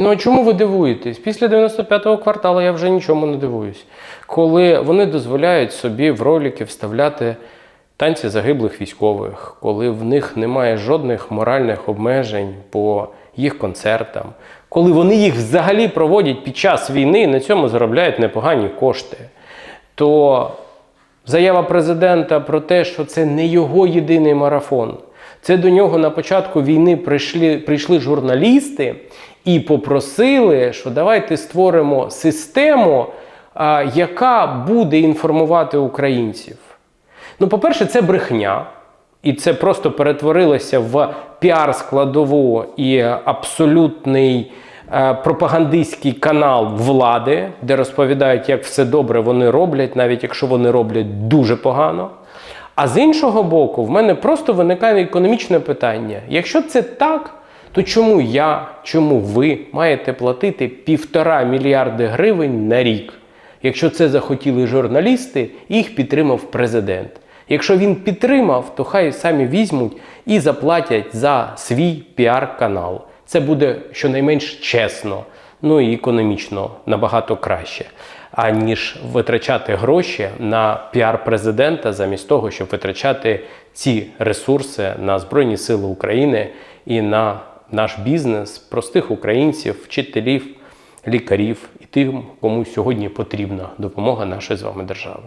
Ну чому ви дивуєтесь? Після 95-го кварталу я вже нічому не дивуюсь. Коли вони дозволяють собі в ролики вставляти танці загиблих військових, коли в них немає жодних моральних обмежень по їх концертам, коли вони їх взагалі проводять під час війни і на цьому заробляють непогані кошти, то Заява президента про те, що це не його єдиний марафон. Це до нього на початку війни прийшли, прийшли журналісти і попросили, що давайте створимо систему, яка буде інформувати українців. Ну, по-перше, це брехня. І це просто перетворилося в піар-складову і абсолютний е, пропагандистський канал влади, де розповідають, як все добре вони роблять, навіть якщо вони роблять дуже погано. А з іншого боку, в мене просто виникає економічне питання: якщо це так, то чому я, чому ви маєте платити півтора мільярди гривень на рік? Якщо це захотіли журналісти, їх підтримав президент. Якщо він підтримав, то хай самі візьмуть і заплатять за свій піар-канал. Це буде щонайменш чесно, ну і економічно набагато краще, аніж витрачати гроші на піар президента замість того, щоб витрачати ці ресурси на Збройні Сили України і на наш бізнес, простих українців, вчителів, лікарів і тим, кому сьогодні потрібна допомога нашої з вами держави.